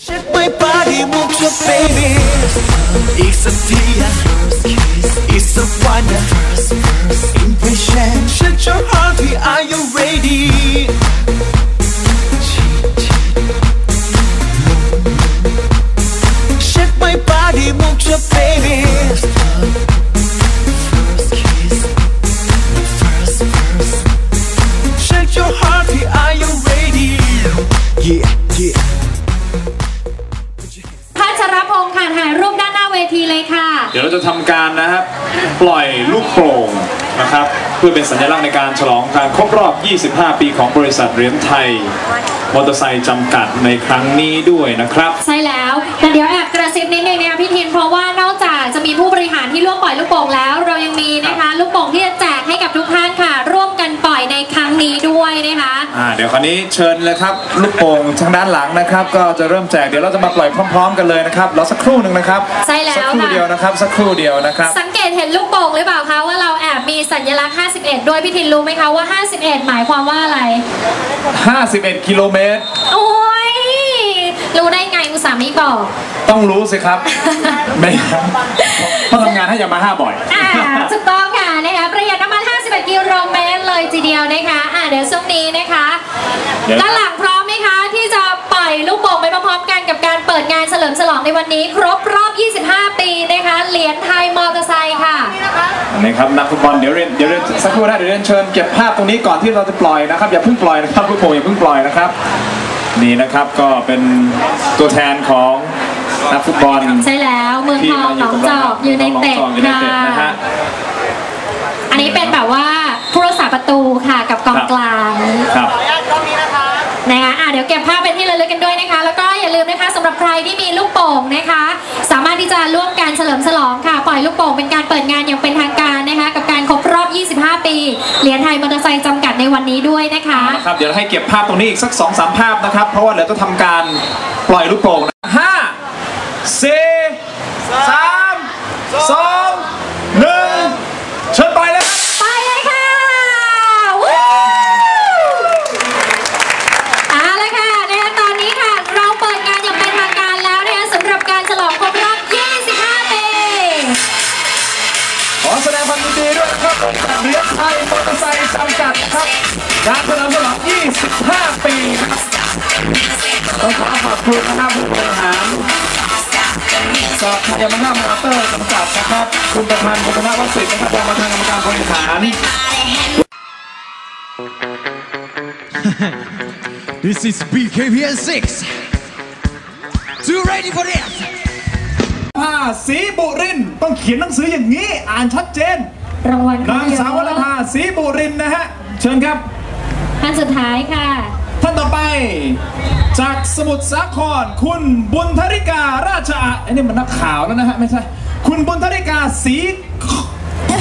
Shake my body, move your baby. It's a tear, it's a wonder. Impatient, shake your heart, are you ready? เราจะทำการนะครับปล่อยลูกโป่งนะครับ เพื่อเป็นสัญลักษณ์ในการฉลองการครบรอบ 25 ปีของบริษัทเหรียญไทย มอเตอร์ไซค์จำกัดในครั้งนี้ด้วยนะครับ ใช่แล้วแต่เดี๋ยวแอบกระซิบนิดนึงนะคะพี่ทินเพราะว่านอกจากจะมีผู้บริหารที่ร่วมปล่อยลูกโป่งแล้ว เรายังมีนะคะลูกโป่งที่จะแจก นครั้งนี้ด้วยนะคะอ่าเดี๋ยวคราวนี้เชิญเลยครับลูกโป่งทางด้านหลังนะครับ ก็จะเริ่มแจกเดี๋ยวเราจะมาปล่อยพร้อม ๆ กันเลยนะครับรอสักครู่หนึ่งนะครับใช่แล้วสักครู่ค่ะ เดียวนะครับ สักครู่เดียวนะครับ สังเกตเห็นลูกโป่งหรือเปล่าคะว่าเราแอบมีสัญลักษณ์ 51 ด้วยพี่ทินรู้ไหมคะว่า 51 หมายความว่าอะไร 51 กิโลเมตร โอ้ยรู้ได้ไงอุตส่าห์ไม่บอก ต้องรู้สิครับ ไม่เพราะทำงานให้ยามาฮ่าบ่อย อ่าถูกต้อง เดี๋ยวช่วงนี้นะคะเดี๋ยวด้านหลังพร้อมไหมคะ ที่จะปล่อยลูกโป่งไปพร้อมๆกันกับการเปิดงานเฉลิมฉลองในวันนี้ ครบรอบ 25 ปีนะคะ เหรียญไทยมอเตอร์ไซค์ค่ะ นะครับนักฟุตบอลเดี๋ยวเรียนเดี๋ยวเรียนสักครู่นะเดี๋ยวเรียนเชิญเก็บภาพตรงนี้ก่อนที่เราจะปล่อยนะครับอย่าเพิ่งปล่อยนะครับลูกโป่งอย่าเพิ่งปล่อยนะครับ นี่นะครับก็เป็นตัวแทนของนักฟุตบอลใช่แล้วเมืองที่ทองมาอหนยู่องกับจเราอกยูไนเต็ดหนองจอกยูไนค่ะเต็ดนะฮะอันนี้เป็นแบบว่าผู้รักษา ประตูค่ะกับกองครับกลางครับนะคะอะเดี๋ยวเก็บภาพเป็นที่ระลึกกันด้วยนะคะ แล้วก็อย่าลืมนะคะสำหรับใครที่มีลูกโป่งนะคะ สามารถที่จะร่วมการเฉลิมฉลองค่ะ ปล่อยลูกโป่งเป็นการเปิดงานอย่างเป็นทางการนะคะ กับการครบรอบ 25 ปี เหรียญไทยมอเตอร์ไซค์จำกัดในวันนี้ด้วยนะคะนะครับเดี๋ยวให้เก็บภาพตรงนี้อีกสัก2อสามภาพนะครับ เพราะว่าเดี๋ยวจะทำการปล่อยลูกโป่ง ดีด้วยนะครับเหรียญไทยมอเตอร์ไซค์จำกัดครับการเฉลิมฉลอง25 ปีนะครับต้องขอขอบคุณนะครับผู้บริหารจากยามาฮ่ามอเตอร์จำกัดนะครับ คุณประธานคุณธนวัฒน์สิทธิ์นะครับรองประธานกรรมการบริหาร This is BKPN 6. So you ready for this? ผ้าสีบุรินทร์ต้องเขียนหนังสืออย่างนี้ อ่านชัดเจน รางวัลนางสาววรรณภาสีบุรินทร์นะฮะ เชิญครับ ท่านสุดท้ายค่ะ ท่านต่อไป จากสมุทรสาคร คุณบุญธริการาชอาอันนี้มันนักข่าวแล้วนะฮะ ไม่ใช่ คุณบุญธริกาสี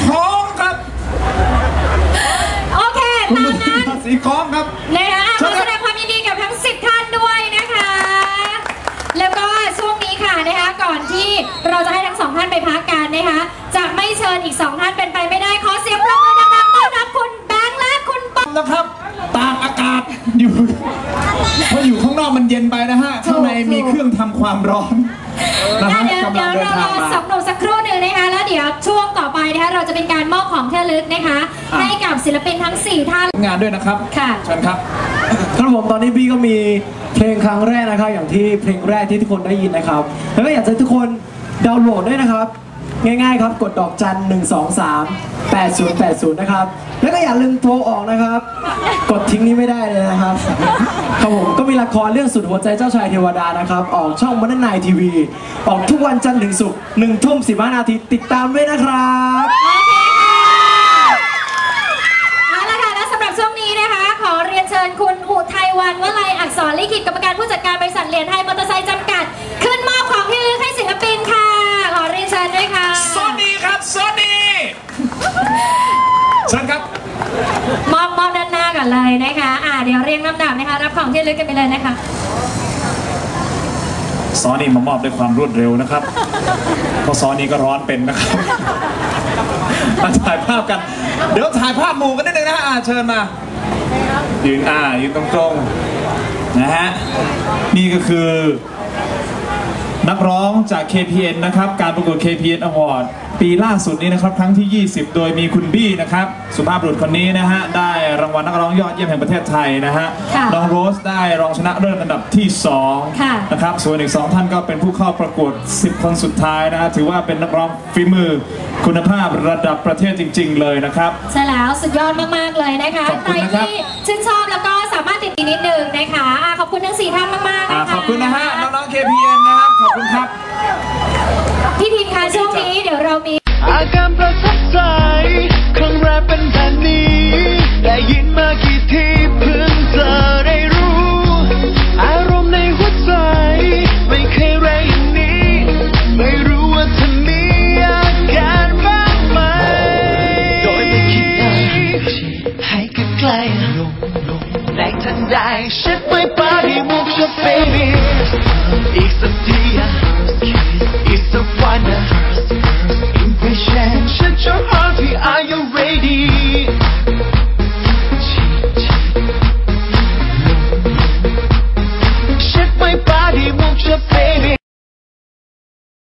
คล้องครับโอเคคุณตามบุญธรินั้นกาสีคล้องครับนะคะอะเชิขอญครับแสดงความยินดีกับทั้ง 10 ท่านด้วยนะคะ แล้วก็ช่วงนี้ค่ะนะคะก่อนที่ เราจะให้ทั้งสองท่านไปพักกันนะคะ จะไม่เชิญอีกสองท่านเป็นไปไม่ได้ ขอเสียงปรบมือดังๆต้อนรับคุณแบงค์และคุณปอนะครับ ตากอากาศอยู่เพราะอยู่ข้างนอกมันเย็นไปนะฮะ ข้างในมีเครื่องทำความร้อนนะฮะเดี๋ยวกำเดี๋ลัยงวเดินเราทางรอมาสองหนุ่มสักครู่หนึ่งนะคะ แล้วเดี๋ยวช่วงต่อไปนะคะเราจะเป็นการมอบของที่ระลึกนะคะอะให้กับศิลปินทั้ง 4 ท่าน งานด้วยนะครับ ค่ะเชิญครับครับผมตอนนี้พี่ก็มี เพลงครั้งแรกนะครับ อย่างที่เพลงแรกที่ทุกคนได้ยินนะครับ แล้วก็อยากจะให้ทุกคนดาวน์โหลดด้วยนะครับ ง่ายๆครับกดดอกจัน1 2 3 8 0 8 0นะครับ แล้วก็อย่าลืมโทรออกนะครับ กดทิ้งนี้ไม่ได้เลยนะครับครับผมก็มีละครเรื่องสุดหัวใจเจ้าชายเทวดานะครับ ออกช่องมันนายทีวี ออกทุกวันจันทร์ถึงศุกร์หนึ่งทุ่มสิบห้านาทีติดตามด้วยนะครับ เอาละค่ะ และสำหรับช่วงนี้นะคะ ขอเรียนเชิญคุณ อุทัยวันวลัยอักษรลิขิตกรรมการผู้จัดการบริษัทเหรียญไทยมอเตอร์ไซค์จำกัด ขึ้นมอบของที่ระลึกให้ศิลปินค่ะ ขอเรียนเชิญด้วยค่ะสวัสดีครับสวัสดีเชิญครับมอบมอบด้านหน้าก่อนเลยนะคะอ่าเดี๋ยวเรียงลำดับนะคะ รับของที่ระลึกกันไปเลยนะคะซอนี่มามอบด้วยความรวดเร็วนะครับ เพราะซอนี่ก็ร้อนเป็นนะครับมาถ่ายภาพกัน เดี๋ยวถ่ายภาพหมู่กันนิดนึงนะฮะอ่าเชิญมา ยืนอ่ายืนตรงๆนะฮะนี่ก็คือ นักร้องจาก KPN นะครับ การประกวด KPN Award ปีล่าสุดนี้นะครับ ครั้งที่ 20 โดยมีคุณบี้นะครับ สุภาพบุรุษคนนี้นะฮะ ได้รางวัลนักร้องยอดเยี่ยมแห่งประเทศไทยนะฮะ ค่ะน้องโรสได้รองชนะเลิศอันดับที่ค่ะ 2นะครับ ส่วนอีก 2 ท่านก็เป็นผู้เข้าประกวด 10 คนสุดท้ายนะฮะ ถือว่าเป็นนักร้องฝีมือ คุณภาพระดับประเทศจริง ๆ เลยนะครับ ใช่แล้วสุดยอดมากๆเลยนะคะขอบใคคุรณนะครับที่ชื่นชอบแล้วก็สามารถติดต่อนิดนึงนะคะอะขอบคุณทั้งสี่ท่านมากๆอ่านะคะขอบคุณนะฮะน้องๆ KPN นะครับ ขอบคุณครับ พี่ทีมคะช่วงนี้เดี๋ยวเรามี อาการประทับใจครั้งแรกเป็นแบบ clay. Night and day, shift my body, move your baby. It's a tear, it's a wonder, impatient, shut your